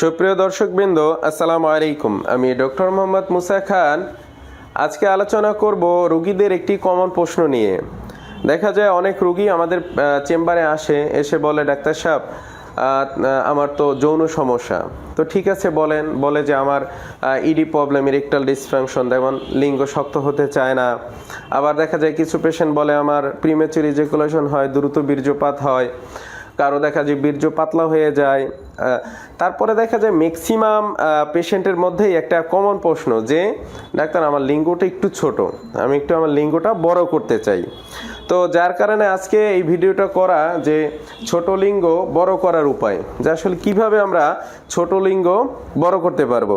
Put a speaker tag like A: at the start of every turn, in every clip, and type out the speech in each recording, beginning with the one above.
A: সুপ্রিয় দর্শকবৃন্দ, আসসালামু আলাইকুম। আমি ডক্টর মোহাম্মদ মুসা খান। আজকে আলোচনা করব রুগীদের একটি কমন প্রশ্ন নিয়ে। দেখা যায় অনেক রুগী আমাদের চেম্বারে আসে, এসে বলে, ডাক্তার সাহেব আমার তো যৌন সমস্যা। তো ঠিক আছে, বলেন, বলে যে আমার ইডি প্রবলেম ইরেকটাল ডিসফাংশন যেমন লিঙ্গ শক্ত হতে চায় না। আবার দেখা যায় কিছু পেশেন্ট বলে, আমার প্রিমেচুর ইজেকুলেশন হয়, দ্রুত বীর্যপাত হয়। কারও দেখা যায় বীর্য পাতলা হয়ে যায় তারপরে দেখা যায় ম্যাক্সিমাম পেশেন্টের মধ্যেই একটা কমন প্রশ্ন যে, ডাক্তার, আমার লিঙ্গটা একটু ছোট, আমি একটু আমার লিঙ্গটা বড় করতে চাই। তো যার কারণে আজকে এই ভিডিওটা করা যে, ছোট লিঙ্গ বড় করার উপায়, যে আসলে কীভাবে আমরা ছোট লিঙ্গ বড় করতে পারব,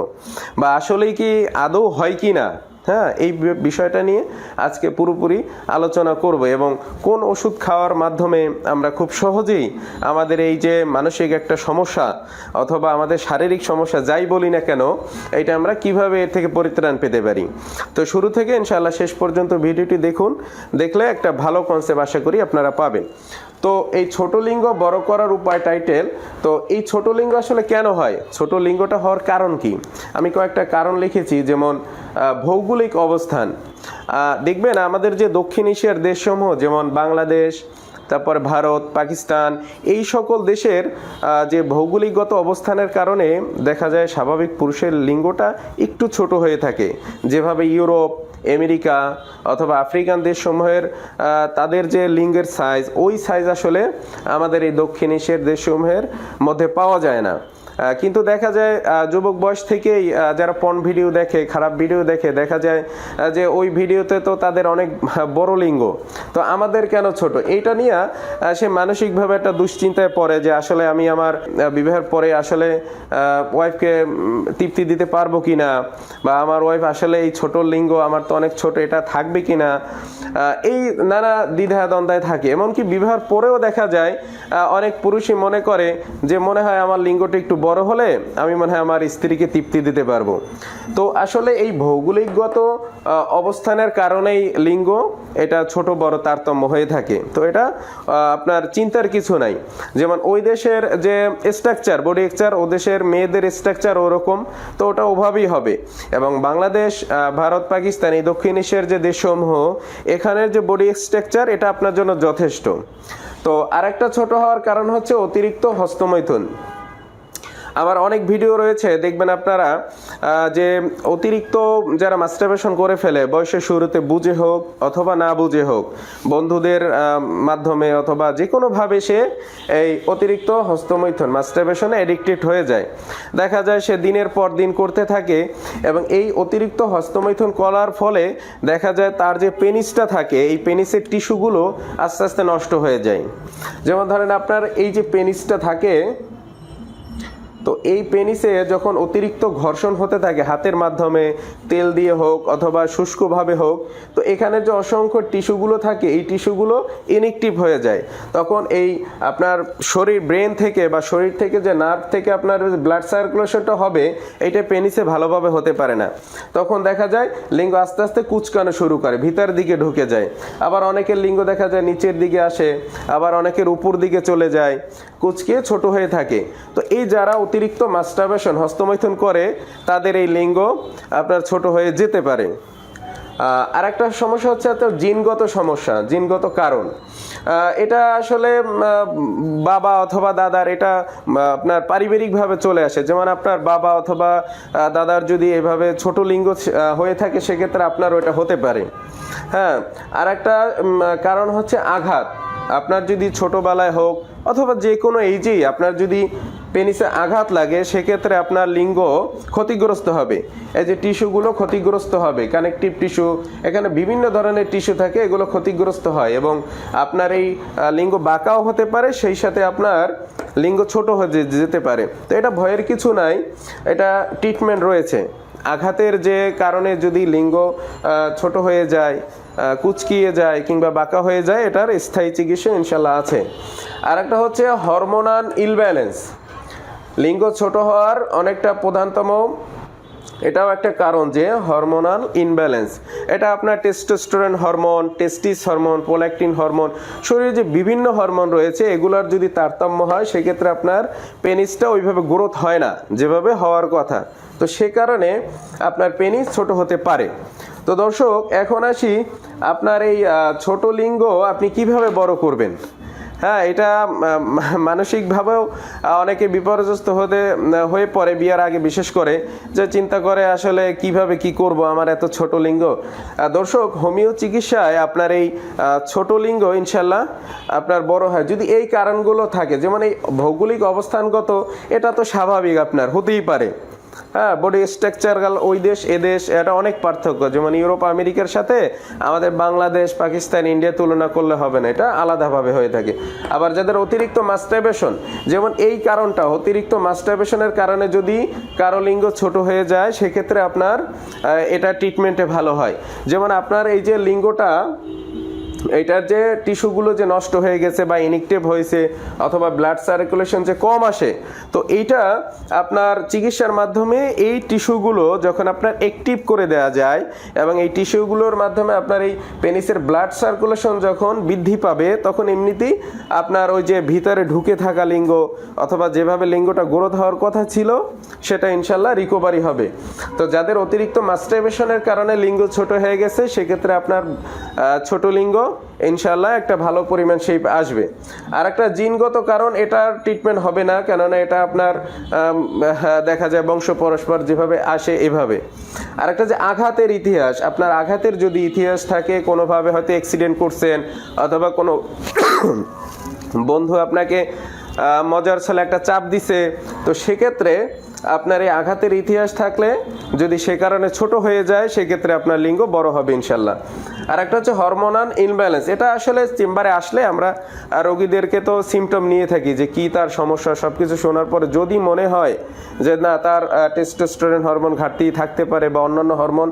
A: বা আসলেই কি আদৌ হয় কি না হ্যাঁ এই বিষয়টা নিয়ে আজকে পুরোপুরি আলোচনা করব এবং কোন ওষুধ খাওয়ার মাধ্যমে আমরা খুব সহজেই আমাদের এই যে মানসিক একটা সমস্যা অথবা আমাদের শারীরিক সমস্যা যাই বলি না কেন, এটা আমরা কীভাবে এর থেকে পরিত্রাণ পেতে পারি। তো শুরু থেকে ইনশাআল্লাহ শেষ পর্যন্ত ভিডিওটি দেখুন, দেখলে একটা ভালো কনসেপ্ট আশা করি আপনারা পাবেন। তো এই ছোট লিঙ্গ বড় করার উপায় টাইটেল তো এই ছোট লিঙ্গ আসলে কেন হয়? ছোট লিঙ্গটা হওয়ার কারণ কি? আমি কয়েকটা কারণ লিখেছি, যেমন ভৌগোলিক অবস্থান। দেখবেন আমাদের যে দক্ষিণ এশিয়ার দেশসমূহ, যেমন বাংলাদেশ তারপরে ভারত, পাকিস্তান, এই সকল দেশের যে ভৌগোলিকগত অবস্থানের কারণে দেখা যায় স্বাভাবিক পুরুষের লিঙ্গটা একটু ছোট হয়ে থাকে। যেভাবে ইউরোপ, আমেরিকা অথবা আফ্রিকান দেশসমূহের সমূহের তাদের যে লিঙ্গের সাইজ ওই সাইজ আসলে আমাদের এই দক্ষিণ এশিয়ার দেশসমূহের মধ্যে পাওয়া যায় না। কিন্তু দেখা যায় যুবক বয়স থেকেই যারা পন ভিডিও দেখে, খারাপ ভিডিও দেখে, দেখা যায় যে ওই ভিডিওতে তো তাদের অনেক বড় লিঙ্গ। তো আমাদের কেন ছোট? এইটা নিয়ে সে মানসিকভাবে একটা দুশ্চিন্তায় পড়ে যে আসলে আমি আমার বিবাহের পরে আসলে ওয়াইফকে তৃপ্তি দিতে পারব কি না বা আমার ওয়াইফ আসলে এই ছোট লিঙ্গ আমার তো অনেক ছোট, এটা থাকবে কি না এই নানা দ্বিধা দ্বন্দ্বায় থাকে। এমনকি বিবাহের পরেও দেখা যায় অনেক পুরুষই মনে করে যে মনে হয় আমার লিঙ্গটা একটু বড় হলে আমি মনে হয় আমার স্ত্রীকে তৃপ্তি দিতে পারব। তো আসলে এই ভৌগোলিকগত অবস্থানের কারণেই লিঙ্গ, এটা ছোট বড় তারতম্য হয়ে থাকে। তো এটা আপনার চিন্তার কিছু নাই। যেমন ওই দেশের যে স্ট্রাকচার বডি স্ট্রাকচার ও দেশের মেয়েদের স্ট্রাকচার ওরকম, তো ওটা ওভাবেই হবে। এবং বাংলাদেশ ভারত, পাকিস্তান এই দক্ষিণ এশিয়ার যে দেশসমূহ, এখানের যে বডি স্ট্রাকচার এটা আপনার জন্য যথেষ্ট। তো আরেকটা ছোট হওয়ার কারণ হচ্ছে অতিরিক্ত হস্তমৈথুন। আমার অনেক ভিডিও রয়েছে, দেখবেন আপনারা যে অতিরিক্ত যারা মাস্টারবেশন করে ফেলে, বয়সের শুরুতে বুঝে হোক অথবা না বুঝে হোক, বন্ধুদের মাধ্যমে অথবা যে কোনোভাবে সে এই অতিরিক্ত হস্তমৈথুন মাস্টারবেশনে অ্যাডিক্টেড হয়ে যায়। দেখা যায় সে দিনের পর দিন করতে থাকে এবং এই অতিরিক্ত হস্তমৈথুন করার ফলে দেখা যায় তার যে পেনিসটা থাকে, এই পেনিসের টিস্যুগুলো আস্তে আস্তে নষ্ট হয়ে যায়। যেমন ধরেন আপনার এই যে পেনিসটা থাকে তো এই পেনিসে যখন অতিরিক্ত ঘর্ষণ হতে থাকে, হাতের মাধ্যমে, তেল দিয়ে হোক অথবা শুষ্কভাবে হোক, তো এখানে যে অসংখ্য টিস্যুগুলো থাকে, এই টিস্যুগুলো ইনএক্টিভ হয়ে যায়। তখন এই আপনার শরীর, ব্রেন থেকে বা শরীর থেকে যে নার্ভ থেকে আপনার ব্লাড সার্কুলেশনটা হবে, এটা পেনিসে ভালোভাবে হতে পারে না। তখন দেখা যায়, লিঙ্গ আস্তে আস্তে কুচকানো শুরু করে, ভিতর দিকে ঢুকে যায়। আবার অনেকের লিঙ্গ দেখা যায় নিচের দিকে আসে, আবার অনেকের উপর দিকে চলে যায় কুচকে ছোট হয়ে থাকে। তো এই যারা অতিরিক্ত মাস্টারবেশন হস্তমৈথুন করে তাদের এই লিঙ্গ আপনার ছোট হয়ে যেতে পারে। আর একটা সমস্যা হচ্ছে তো জিনগত সমস্যা, জিনগত কারণ। এটা আসলে বাবা অথবা দাদার এটা আপনার পারিবারিকভাবে চলে আসে। যেমন আপনার বাবা অথবা দাদার যদি এভাবে ছোট লিঙ্গ হয়ে থাকে, সেক্ষেত্রে আপনার ওটা হতে পারে। হ্যাঁ আর একটা কারণ হচ্ছে আঘাত। আপনার যদি ছোটোবেলায় হোক, অথবা যে কোনো এইজেই আপনার যদি পেনিসে আঘাত লাগে, সেক্ষেত্রে আপনার লিঙ্গ ক্ষতিগ্রস্ত হবে। এই যে টিস্যুগুলো ক্ষতিগ্রস্ত হবে, কানেকটিভ টিস্যু, এখানে বিভিন্ন ধরনের টিস্যু থাকে, এগুলো ক্ষতিগ্রস্ত হয় এবং আপনার এই লিঙ্গ বাঁকাও হতে পারে, সেই সাথে আপনার লিঙ্গ ছোট হয়ে যেতে পারে। তো এটা ভয়ের কিছু নাই, এটা ট্রিটমেন্ট রয়েছে। আঘাতের যে কারণে যদি লিঙ্গ ছোট হয়ে যায় কুচকিয়ে যায় কিংবা বাঁকা হয়ে যায়, এটার স্থায়ী চিকিৎসা ইনশাল্লাহ আছে। আর একটা হচ্ছে হরমোনাল ইলব্যালেন্স লিঙ্গ ছোট হওয়ার অনেকটা প্রধানতম এটাও একটা কারণ যে হরমোনাল ইনব্যালেন্স এটা আপনার testosterone hormone testis hormone prolactin hormone শরীরে যে বিভিন্ন হরমোন রয়েছে, এগুলোর যদি তারতম্য হয়, সেক্ষেত্রে আপনার পেনিসটা ওইভাবে গ্রোথ হয় না, যেভাবে হওয়ার কথা। তো সে কারণে আপনার পেনিস ছোট হতে পারে। তো দর্শক, এখন আসি আপনার এই ছোট লিঙ্গ আপনি কীভাবে বড় করবেন? হ্যাঁ এটা মানসিকভাবেও অনেকে বিপর্যস্ত হতে হয়ে পড়ে বিয়ার আগে, বিশেষ করে যে চিন্তা করে আসলে কীভাবে কি করব, আমার এত ছোট লিঙ্গ। দর্শক, হোমিও চিকিৎসায় আপনার এই ছোট লিঙ্গ, ইনশাল্লাহ, আপনার বড় হয়। যদি এই কারণগুলো থাকে, যেমন এই ভৌগোলিক অবস্থানগত, এটা তো স্বাভাবিক আপনার, হতেই পারে। হ্যাঁ বডি স্ট্রাকচারাল ওই দেশ, এ দেশ, এটা অনেক পার্থক্য। যেমন ইউরোপ, আমেরিকার সাথে আমাদের বাংলাদেশ, পাকিস্তান, ইন্ডিয়া তুলনা করলে হবে না, এটা আলাদাভাবে হয়ে থাকে। আবার যাদের অতিরিক্ত মাস্টারবেশন যেমন এই কারণটা, অতিরিক্ত মাস্টারবেশনের কারণে যদি কারও লিঙ্গ ছোট হয়ে যায়, সেক্ষেত্রে আপনার এটা ট্রিটমেন্টে ভালো হয়। যেমন আপনার এই যে লিঙ্গটা এটার যে টিস্যুগুলো যে নষ্ট হয়ে গেছে বা ইনিকটিভ হয়েছে অথবা ব্লাড সার্কুলেশন যে কম আসে, তো এইটা আপনার চিকিৎসার মাধ্যমে এই টিস্যুগুলো যখন আপনার অ্যাক্টিভ করে দেওয়া যায় এবং এই টিস্যুগুলোর মাধ্যমে আপনার এই পেনিসের ব্লাড সার্কুলেশন যখন বৃদ্ধি পাবে, তখন এমনিতেই আপনার ওই যে ভিতরে ঢুকে থাকা লিঙ্গ অথবা যেভাবে লিঙ্গটা গ্রোথ হওয়ার কথা ছিল, সেটা ইনশাল্লাহ রিকভারি হবে। তো যাদের অতিরিক্ত মাস্টারবেশনের কারণে লিঙ্গ ছোট হয়ে গেছে, সেক্ষেত্রে আপনার ছোট লিঙ্গ ইনশাল্লাহ একটা ভালো পরিমাণ শেপ আসবে। আর একটা জিনগত কারণ এটার ট্রিটমেন্ট হবে না কেননা এটা আপনার হ্যাঁ, দেখা যায় বংশ পরস্পর যেভাবে আসে এভাবে। আর একটা যে আঘাতের ইতিহাস আপনার আঘাতের যদি ইতিহাস থাকে কোনোভাবে হয়তো অ্যাক্সিডেন্ট করছেন অথবা কোনো বন্ধু আপনাকে মজার ছলে একটা চাপ দিছে তো সেক্ষেত্রে আপনার এই আঘাতের ইতিহাস থাকলে যদি সে কারণে ছোট হয়ে যায়, সেক্ষেত্রে আপনার লিঙ্গ বড় হবে ইনশাল্লাহ। আর একটা হচ্ছে হরমোনাল ইনব্যালেন্স এটা আসলে চেম্বারে আসলে আমরা রোগীদেরকে তো সিমটম নিয়ে থাকি যে কি তার সমস্যা সব কিছু শোনার পরে যদি মনে হয় যে না, তার টেস্টোস্টেরন হরমোন ঘাটতি থাকতে পারে বা অন্যান্য হরমোন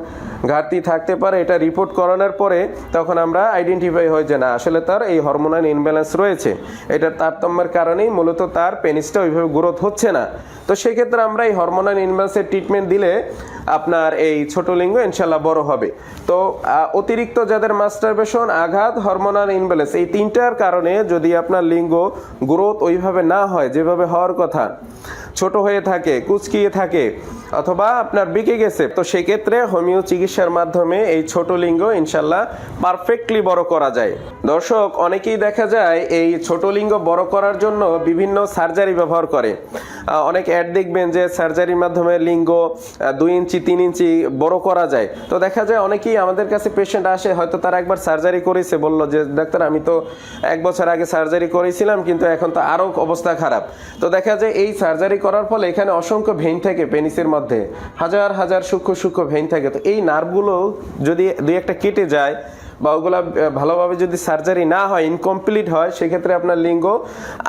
A: ঘাটতি থাকতে পারে, এটা রিপোর্ট করানোর পরে তখন আমরা আইডেন্টিফাই হয় যে না, আসলে তার এই হরমোনাল ইনব্যালেন্স রয়েছে। এটার তারতম্যের কারণেই মূলত তার পেনিসটা ওইভাবে গ্রোথ হচ্ছে না। তো সেক্ষেত্রে আমরা এই হরমোনাল ইনব্যালেন্সের ট্রিটমেন্ট দিলে আপনার এই ছোট লিঙ্গ ইনশাল্লাহ বড় হবে। তো অতিরিক্ত যাদের মাস্টারবেশন আঘাত হরমোনাল ইনব্যালেন্স এই তিনটার কারণে যদি আপনার লিঙ্গ গ্রোথ ওইভাবে না হয়, যেভাবে হওয়ার কথা, ছোট হয়ে থাকে, কুচকিয়ে থাকে, অথবা আপনার বিকে গেছে, তো সেক্ষেত্রে হোমিও চিকিৎসার মাধ্যমে এই ছোট লিঙ্গ ইনশাল্লাহ পারফেক্টলি বড় করা যায়। দর্শক, অনেকেই দেখা যায় এই ছোট লিঙ্গ বড় করার জন্য বিভিন্ন সার্জারি ব্যবহার করে। অনেক অ্যাড দেখবেন যে সার্জারির মাধ্যমে লিঙ্গ দুই ইঞ্চি, তিন ইঞ্চি বড় করা যায়। তো দেখা যায় অনেকেই আমাদের কাছে পেশেন্ট আসে, হয়তো তারা একবার সার্জারি করেছে, বলল যে, ডাক্তার, আমি তো এক বছর আগে সার্জারি করেছিলাম, কিন্তু এখন তো আরও অবস্থা খারাপ। তো দেখা যায় এই সার্জারি করার ফলে এখানে অসংখ্য ভেইন থাকে পেনিসের মধ্যে। হাজার হাজার সূক্ষ্ম সূক্ষ্ম ভেইন থাকে। তো এই নার্ভগুলো যদি দুই একটা কেটে যায় বা ওগুলা ভালোভাবে যদি সার্জারি না হয় ইনকমপ্লিট হয়, সেক্ষেত্রে আপনার লিঙ্গ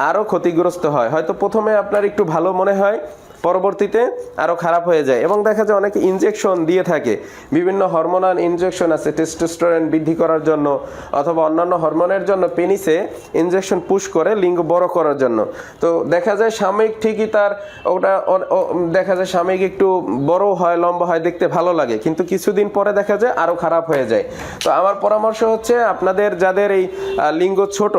A: আরও ক্ষতিগ্রস্ত হয়। হয়তো প্রথমে আপনার একটু ভালো মনে হয় পরবর্তীতে আরও খারাপ হয়ে যায় এবং দেখা যায় অনেকে ইনজেকশন দিয়ে থাকে। বিভিন্ন হরমোনাল ইনজেকশন আছে টেস্টোস্টেরন বৃদ্ধি করার জন্য অথবা অন্যান্য হরমোনের জন্য পেনিসে ইনজেকশন পুশ করে, লিঙ্গ বড় করার জন্য। তো দেখা যায় সাময়িক ঠিকই তার ওটা দেখা যায় সাময়িক একটু বড় হয়, লম্বা হয়, দেখতে ভালো লাগে। কিন্তু কিছুদিন পরে দেখা যায় আরও খারাপ হয়ে যায়। তো আমার পরামর্শ হচ্ছে আপনাদের, যাদের এই লিঙ্গ ছোট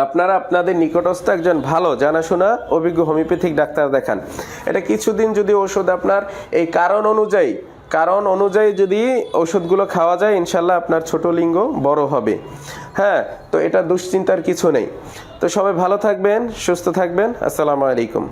A: আপনারা আপনাদের নিকটস্থ একজন ভালো জানাশোনা অভিজ্ঞ হোমিওপ্যাথিক ডাক্তার দেখান। এটা কিছুদিন যদি ওষুধ আপনার এই কারণ অনুযায়ী কারণ অনুযায়ী যদি ওষুধগুলো খাওয়া যায়, ইনশাল্লাহ আপনার ছোট লিঙ্গ বড় হবে। হ্যাঁ তো এটা দুশ্চিন্তার কিছু নেই। তো সবাই ভালো থাকবেন, সুস্থ থাকবেন। আসসালামু আলাইকুম।